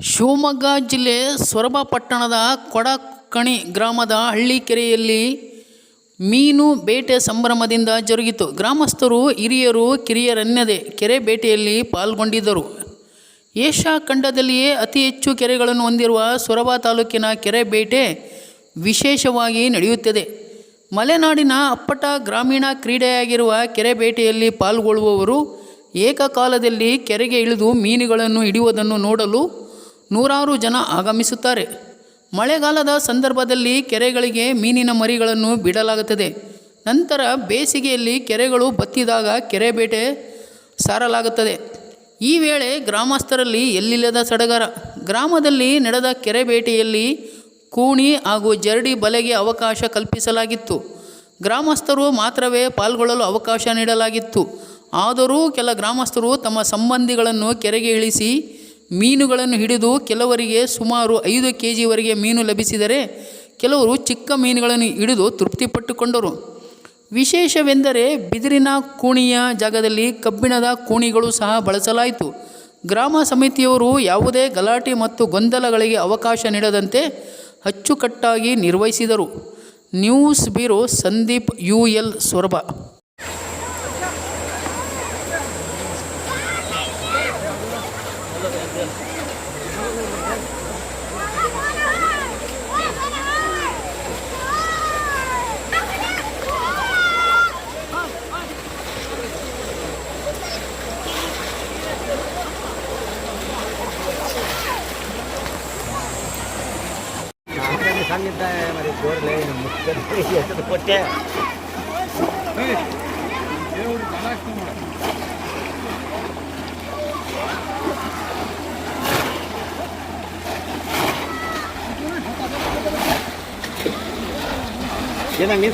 ಶಿವಮೊಗ್ಗ ಜಿಲ್ಲೆ ಸೊರಬ ಪಟ್ಟಣದ ಕೊಡಕಣಿ ಗ್ರಾಮದ ಹಳ್ಳಿಕೆರೆಯಲ್ಲಿ ಮೀನು ಬೇಟೆ ಸಂಭ್ರಮದಿಂದ ಜರುಗಿತು. ಗ್ರಾಮಸ್ಥರು, ಹಿರಿಯರು, ಕಿರಿಯರನ್ನದೆ ಕೆರೆ ಬೇಟೆಯಲ್ಲಿ ಪಾಲ್ಗೊಂಡಿದ್ದರು. ಏಷ್ಯಾ ಖಂಡದಲ್ಲಿಯೇ ಅತಿ ಹೆಚ್ಚು ಕೆರೆಗಳನ್ನು ಹೊಂದಿರುವ ಸೊರಬ ತಾಲೂಕಿನ ಕೆರೆ ಬೇಟೆ ವಿಶೇಷವಾಗಿ ನಡೆಯುತ್ತದೆ. ಮಲೆನಾಡಿನ ಅಪ್ಪಟ ಗ್ರಾಮೀಣ ಕ್ರೀಡೆಯಾಗಿರುವ ಕೆರೆ ಬೇಟೆಯಲ್ಲಿ ಪಾಲ್ಗೊಳ್ಳುವವರು ಏಕಕಾಲದಲ್ಲಿ ಕೆರೆಗೆ ಇಳಿದು ಮೀನುಗಳನ್ನು ಹಿಡಿಯುವುದನ್ನು ನೋಡಲು ನೂರಾರು ಜನ ಆಗಮಿಸುತ್ತಾರೆ. ಮಳೆಗಾಲದ ಸಂದರ್ಭದಲ್ಲಿ ಕೆರೆಗಳಿಗೆ ಮೀನಿನ ಮರಿಗಳನ್ನು ಬಿಡಲಾಗುತ್ತದೆ. ನಂತರ ಬೇಸಿಗೆಯಲ್ಲಿ ಕೆರೆಗಳು ಬತ್ತಿದಾಗ ಕೆರೆ ಬೇಟೆ ಸಾರಲಾಗುತ್ತದೆ. ಈ ವೇಳೆ ಗ್ರಾಮಸ್ಥರಲ್ಲಿ ಎಲ್ಲಿಲ್ಲದ ಸಡಗರ. ಗ್ರಾಮದಲ್ಲಿ ನಡೆದ ಕೆರೆ ಬೇಟೆಯಲ್ಲಿ ಕೂಣಿ ಹಾಗೂ ಜರಡಿ ಬಲೆಗೆ ಅವಕಾಶ ಕಲ್ಪಿಸಲಾಗಿತ್ತು. ಗ್ರಾಮಸ್ಥರು ಮಾತ್ರವೇ ಪಾಲ್ಗೊಳ್ಳಲು ಅವಕಾಶ ನೀಡಲಾಗಿತ್ತು. ಆದರೂ ಕೆಲ ಗ್ರಾಮಸ್ಥರು ತಮ್ಮ ಸಂಬಂಧಿಗಳನ್ನು ಕೆರೆಗೆ ಇಳಿಸಿ ಮೀನುಗಳನ್ನು ಹಿಡಿದು ಕೆಲವರಿಗೆ ಸುಮಾರು ಐದು ಕೆ ಜಿವರೆಗೆ ಮೀನು ಲಭಿಸಿದರೆ ಕೆಲವರು ಚಿಕ್ಕ ಮೀನುಗಳನ್ನು ಹಿಡಿದು ತೃಪ್ತಿಪಟ್ಟುಕೊಂಡರು. ವಿಶೇಷವೆಂದರೆ ಬಿದಿರಿನ ಕೋಣಿಯ ಜಾಗದಲ್ಲಿ ಕಬ್ಬಿಣದ ಕೋಣಿಗಳು ಸಹ ಬಳಸಲಾಯಿತು. ಗ್ರಾಮ ಸಮಿತಿಯವರು ಯಾವುದೇ ಗಲಾಟೆ ಮತ್ತು ಗೊಂದಲಗಳಿಗೆ ಅವಕಾಶ ನೀಡದಂತೆ ಅಚ್ಚುಕಟ್ಟಾಗಿ ನಿರ್ವಹಿಸಿದರು. News bureau Sandeep U L Soraba. सांगितलं माझे जोर लय मुख्य 现在您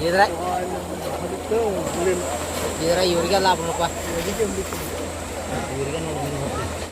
ಇದ್ರ ಅದಕ್ಕೆ ಉಳಿಲ್ಲ ಇದ್ರ ಇವ್ರಿಗೆ ಲಾಭ ನೋಡಪ್ಪ ಅದಕ್ಕೆ ಉಳಿತು ಇವ್ರಿಗೆ ನೋಡಿ ಮೀನು ಹೋಗ್ತದೆ